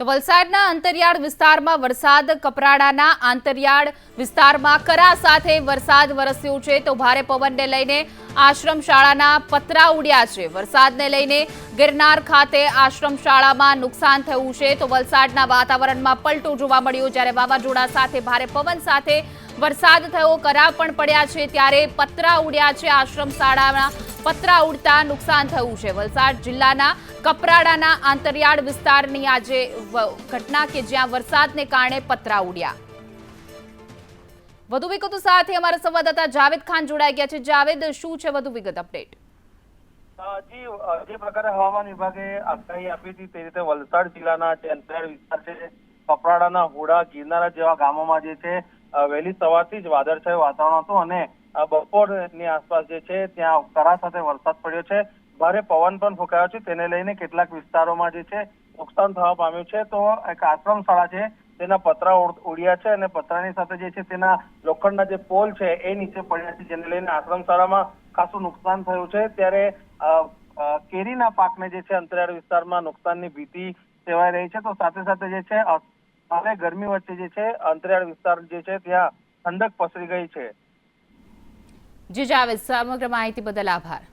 તો વલસાડના અંતરિયાળ વિસ્તારમાં વરસાદ, કપરાડાના આંતરિયાળ વિસ્તારમાં કરા સાથે વરસાદ વરસ્યો છે. તો ભારે પવનને લઈને આશ્રમ શાળાના પતરા ઉડ્યા છે. વરસાદને લઈને ગિરનાર ખાતે આશ્રમ શાળામાં નુકસાન થયું છે. તો વલસાડના વાતાવરણમાં પલટો જોવા મળ્યો. જ્યારે વાવાઝોડા સાથે ભારે પવન સાથે વરસાદ થયો, કરા પણ પડ્યા છે. ત્યારે પતરા ઉડ્યા છે આશ્રમ શાળાના પતરા ઉડતા નુકસાન થયું છે. વલસાડ જિલ્લાના કપરાડાના આંતરિયાળ વિસ્તારની આજે ઘટના કે જ્યાં વરસાદને કારણે પતરા ઉડ્યા. વધુ વિગતો સાથે અમારા સંવાદદાતા જાવેદ ખાન જોડાઈ ગયા છે. જાવેદ, શું છે વધુ વિગત અપડેટ? જી જે પ્રકારે હવામાન વિભાગે આગાહી આપી હતી તે રીતે વલસાડ જિલ્લાના જે અંતરિયાળ વિસ્તાર છે, કપરાડાના હોડા, ગિરનારા જેવા ગામોમાં જે છે વહેલી સવારથી જ વાદળછાયું વાતાવરણ હતું અને બપોરની આસપાસ જે છે, ત્યાં કરા સાથે વરસાદ પડ્યો છે. ભારે પવન પણ ફૂંકાયો છે. તેને લઈને કેટલાક વિસ્તારોમાં જે છે, નુકસાન થવા પામ્યું છે. તો એક આશ્રમ શાળા છે, તેના પતરા ઉડ્યા છે અને પતરાની સાથે જે છે, તેના લોખંડના જે પોલ છે, એ નીચે પડ્યા છે, જેને લઈને આશ્રમ શાળામાં ખાસું નુકસાન થયું છે. ત્યારે કેરીના પાકને જે છે, અંતરિયાળ વિસ્તારમાં નુકસાનની ભીતિ સેવાઈ રહી છે. તો સાથે સાથે જે છે ભારે ગરમી વચ્ચે જે છે, અંતરિયાળ વિસ્તાર જે છે, ત્યાં ઠંડક પસરી ગઈ છે. જી જાવેદ સમગ્ર માહિતી બદલ આભાર.